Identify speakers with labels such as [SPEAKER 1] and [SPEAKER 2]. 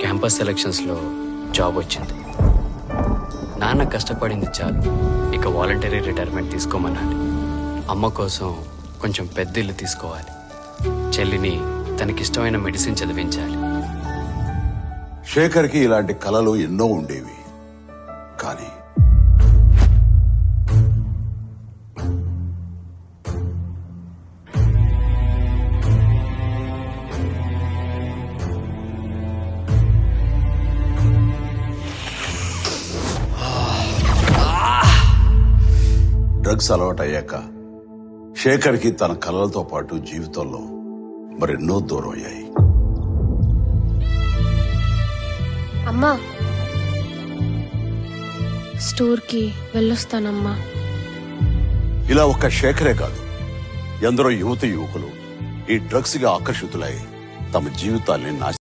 [SPEAKER 1] Campus సెలక్షన్స్లో job వచ్చింది. నాన్న కష్టపడింది చాలు. ఇక వాలంటరీ రిటైర్మెంట్ తీసుకోమన్నాడు అమ్మ కోసం కొంచెం పెద్ద ఇల్లు తీసుకోవాలి. చెల్లిని తనకిష్టమైన మెడిసిన్ చదివించాలి.
[SPEAKER 2] శేఖర్కి ఇలాంటి కళలు ఎన్నో ఉండేవి. కానీ డ్రగ్స్ అలవాటు అయ్యాక శేఖర్కి తన కలలతో పాటు జీవితంలో మరెన్నో దూరం అయ్యాయి.
[SPEAKER 3] అమ్మా. స్టోర్కి వెళ్ళొస్తానమ్మా.
[SPEAKER 2] ఇలా ఒక్క శేఖరే కాదు ఎందరో యువత యువకులు ఈ డ్రగ్స్గా ఆకర్షితులై తమ జీవితాల్ని నాశనం